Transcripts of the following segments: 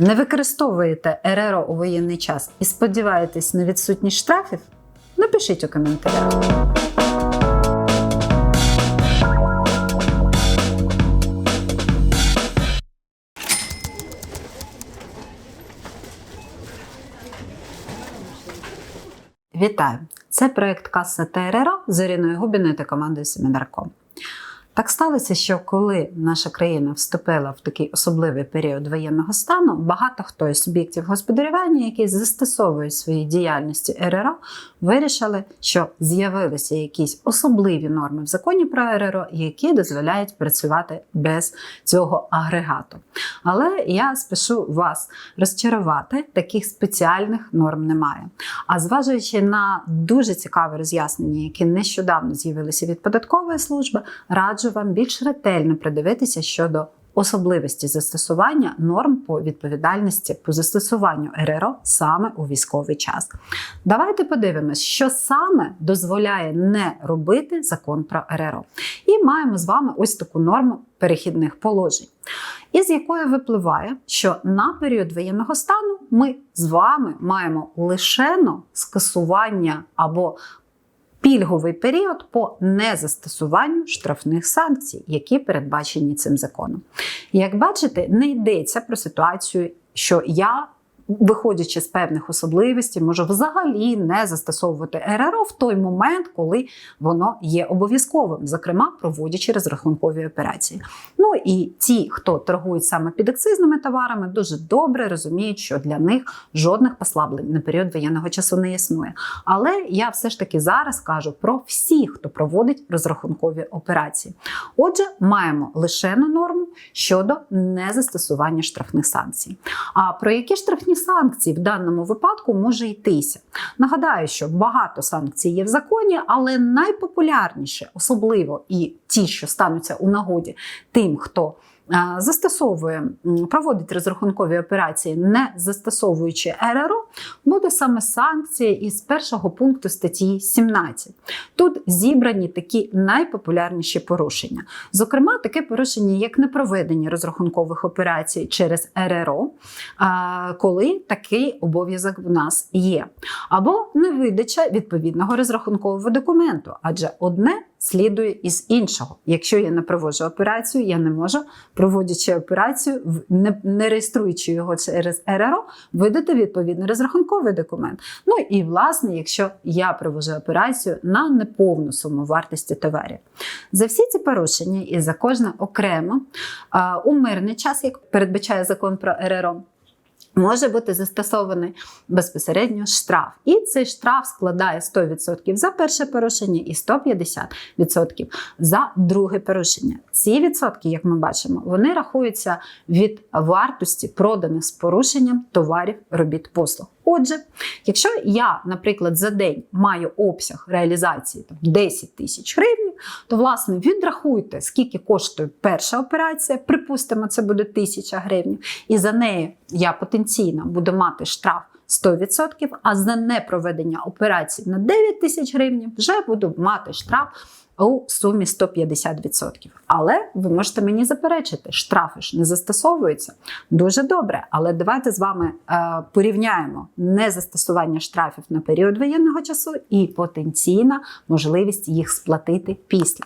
Не використовуєте РРО у воєнний час і сподіваєтесь на відсутність штрафів? Напишіть у коментарях. Вітаю! Це проект Каса ТРРО з Іриною Губіною та командою Семінарком. Так сталося, що коли наша країна вступила в такий особливий період воєнного стану, багато хто із суб'єктів господарювання, які застосовують свої діяльності РРО, вирішили, що з'явилися якісь особливі норми в законі про РРО, які дозволяють працювати без цього агрегату. Але я спішу вас розчарувати, таких спеціальних норм немає. А зважуючи на дуже цікаве роз'яснення, які нещодавно з'явилися від податкової служби, раджу вам більш ретельно придивитися щодо особливості застосування норм по відповідальності по застосуванню РРО саме у військовий час. Давайте подивимось, що саме дозволяє не робити закон про РРО. І маємо з вами ось таку норму перехідних положень, із якої випливає, що на період воєнного стану ми з вами маємо лишено скасування або пільговий період по незастосуванню штрафних санкцій, які передбачені цим законом. Як бачите, не йдеться про ситуацію, що я. Виходячи з певних особливостей, можу взагалі не застосовувати РРО в той момент, коли воно є обов'язковим, зокрема проводячи розрахункові операції. Ну і ті, хто торгують саме підакцизними товарами, дуже добре розуміють, що для них жодних послаблень на період воєнного часу не існує. Але я все ж таки зараз кажу про всіх, хто проводить розрахункові операції. Отже, маємо лишену норму щодо незастосування штрафних санкцій. А про які штрафні санкції в даному випадку може йтися? Нагадаю, що багато санкцій є в законі, але найпопулярніше, особливо і ті, що стануться у нагоді тим, хто Застосовує, проводить розрахункові операції, не застосовуючи РРО, буде саме санкція із першого пункту статті 17. Тут зібрані такі найпопулярніші порушення. Зокрема, таке порушення, як непроведення розрахункових операцій через РРО, коли такий обов'язок в нас є, або невидача відповідного розрахункового документу, адже одне слідує із іншого. Якщо я не проводжу операцію, я не можу, проводячи операцію, не, не реєструючи його через РРО, видати відповідний розрахунковий документ. Ну і власне, якщо я провожу операцію на неповну суму вартості товарів. За всі ці порушення і за кожне окремо у мирний час, як передбачає закон про РРО. Може бути застосований безпосередньо штраф. І цей штраф складає 100% за перше порушення і 150% за друге порушення. Ці відсотки, як ми бачимо, вони рахуються від вартості проданих з порушенням товарів, робіт послуг. Отже, якщо я, наприклад, за день маю обсяг реалізації там, 10 тисяч гривень, то власне відрахуйте, скільки коштує перша операція, припустимо, це буде 1000 гривень, і за неї я потенційно буду мати штраф 100%, а за непроведення операції на 9 тисяч гривень вже буду мати штраф у сумі 150%. Але ви можете мені заперечити, штрафи ж не застосовуються. Дуже добре. Але давайте з вами е, порівняємо незастосування штрафів на період воєнного часу і потенційна можливість їх сплатити після.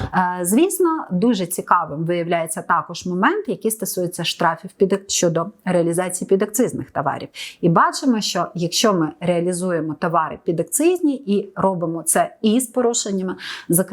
Е, звісно, дуже цікавим виявляється також момент, який стосується штрафів під щодо реалізації підакцизних товарів. І бачимо, що якщо ми реалізуємо товари підакцизні і робимо це із порушеннями,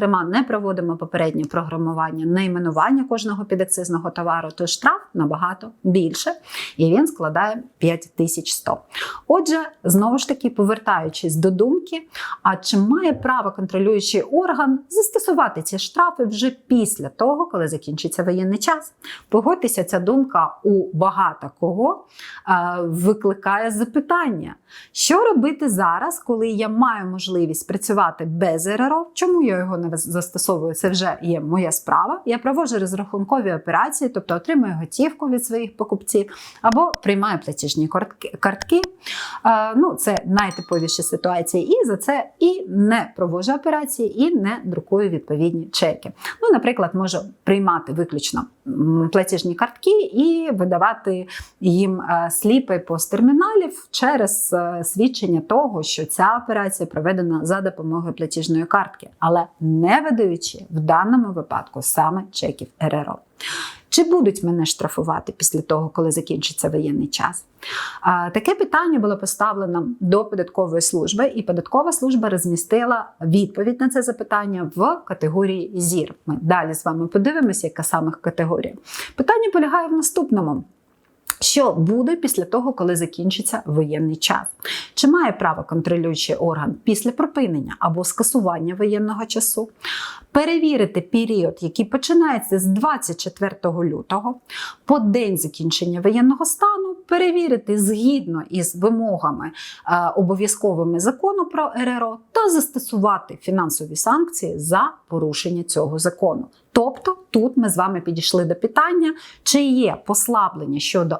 зокрема, не проводимо попереднє програмування найменування кожного підакцизного товару, то штраф набагато більше, і він складає 5100. Отже, знову ж таки, повертаючись до думки, а чи має право контролюючий орган застосувати ці штрафи вже після того, коли закінчиться воєнний час? Погодьтеся, ця думка у багато кого е, викликає запитання, що робити зараз, коли я маю можливість працювати без РРО? Чому я його не застосовую? Це вже є моя справа. Я проводжу розрахункові операції, тобто отримую готівку від своїх покупців або приймаю платіжні картки. Ну, Це найтиповіші ситуації. І за це і не проводжу операції, і не друкую відповідні чеки. Ну, Наприклад, можу приймати виключно платіжні картки і видавати їм е, сліпи посттерміналів через е, свідчення того, що ця операція проведена за допомогою платіжної картки, але не видаючи в даному випадку саме чеків РРО. Чи будуть мене штрафувати після того, коли закінчиться воєнний час? Таке питання було поставлено до податкової служби, і податкова служба розмістила відповідь на це запитання в категорії ЗІР. Ми далі з вами подивимося, яка саме категорія. Питання полягає в наступному. Що буде після того, коли закінчиться воєнний час? Чи має право контролюючий орган після припинення або скасування воєнного часу перевірити період, який починається з 24 лютого по день закінчення воєнного стану, перевірити згідно із вимогами е, обов'язковими закону про РРО та застосувати фінансові санкції за порушення цього закону. Тобто тут ми з вами підійшли до питання, чи є послаблення щодо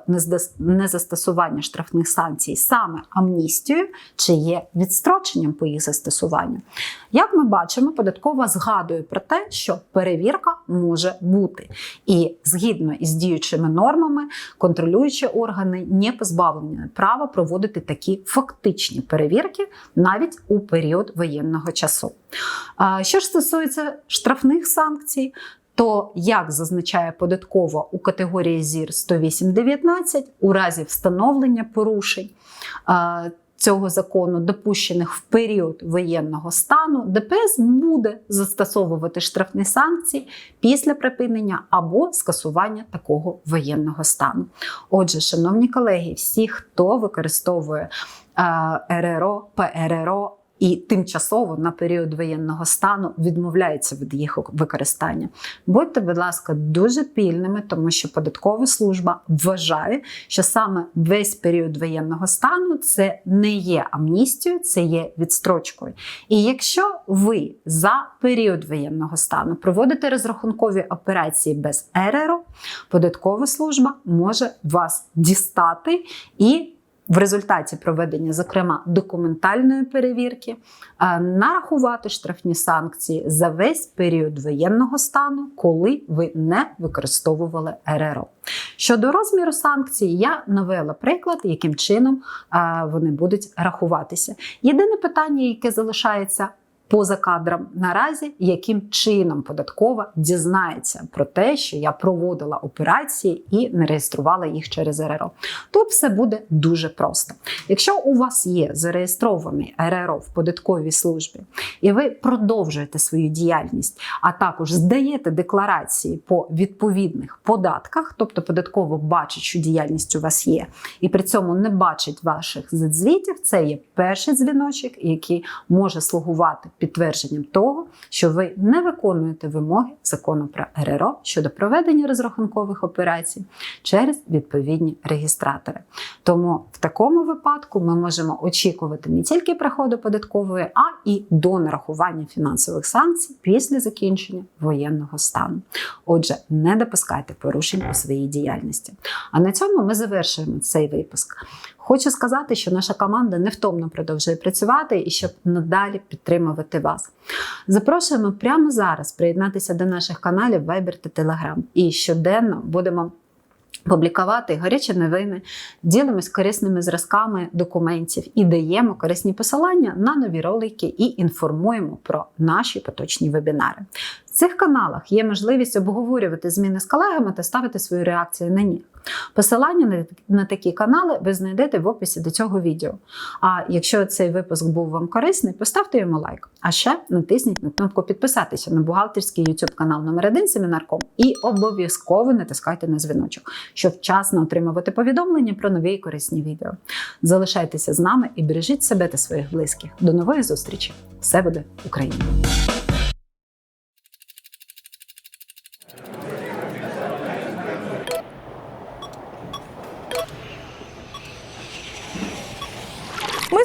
незастосування штрафних санкцій саме амністією, чи є відстроченням по їх застосуванню. Як ми бачимо, податкова згадує про те, що перевірка може бути. І згідно із діючими нормами, контролюючі органи не позбавлені права проводити такі фактичні перевірки навіть у період воєнного часу. Що ж стосується штрафних санкцій, то як зазначає податкова у категорії ЗІР 108.19, у разі встановлення порушень цього закону, допущених в період воєнного стану, ДПС буде застосовувати штрафні санкції після припинення або скасування такого воєнного стану. Отже, шановні колеги, всі, хто використовує РРО, ПРРО, і тимчасово на період воєнного стану відмовляється від їх використання. Будьте, будь ласка, дуже пільними, тому що податкова служба вважає, що саме весь період воєнного стану це не є амністією, це є відстрочкою. І якщо ви за період воєнного стану проводите розрахункові операції без РРО, податкова служба може вас дістати і в результаті проведення, зокрема, документальної перевірки, е, нарахувати штрафні санкції за весь період воєнного стану, коли ви не використовували РРО. Щодо розміру санкцій, я навела приклад, яким чином е, вони будуть рахуватися. Єдине питання, яке залишається поза кадром наразі, яким чином податкова дізнається про те, що я проводила операції і не реєструвала їх через РРО. Тут все буде дуже просто. Якщо у вас є зареєстрований РРО в податковій службі, і ви продовжуєте свою діяльність, а також здаєте декларації по відповідних податках, тобто податково бачить, що діяльність у вас є, і при цьому не бачить ваших звітів, це є перший дзвіночок, який може слугувати підтвердженням того, що ви не виконуєте вимоги закону про РРО щодо проведення розрахункових операцій через відповідні реєстратори. Тому в такому випадку ми можемо очікувати не тільки приходу податкової, а і до нарахування фінансових санкцій після закінчення воєнного стану. Отже, не допускайте порушень у своїй діяльності. А на цьому ми завершуємо цей випуск. Хочу сказати, що наша команда невтомно продовжує працювати і щоб надалі підтримувати вас. Запрошуємо прямо зараз приєднатися до наших каналів Viber та Telegram. І щоденно будемо публікувати гарячі новини, ділимось корисними зразками документів і даємо корисні посилання на нові ролики і інформуємо про наші поточні вебінари. В цих каналах є можливість обговорювати зміни з колегами та ставити свою реакцію на них. Посилання на, такі канали ви знайдете в описі до цього відео. А якщо цей випуск був вам корисний, поставте йому лайк. А ще натисніть на кнопку підписатися на бухгалтерський YouTube канал номер 1 Семінарком і обов'язково натискайте на дзвіночок, щоб вчасно отримувати повідомлення про нові і корисні відео. Залишайтеся з нами і бережіть себе та своїх близьких. До нової зустрічі! Все буде Україна! Ми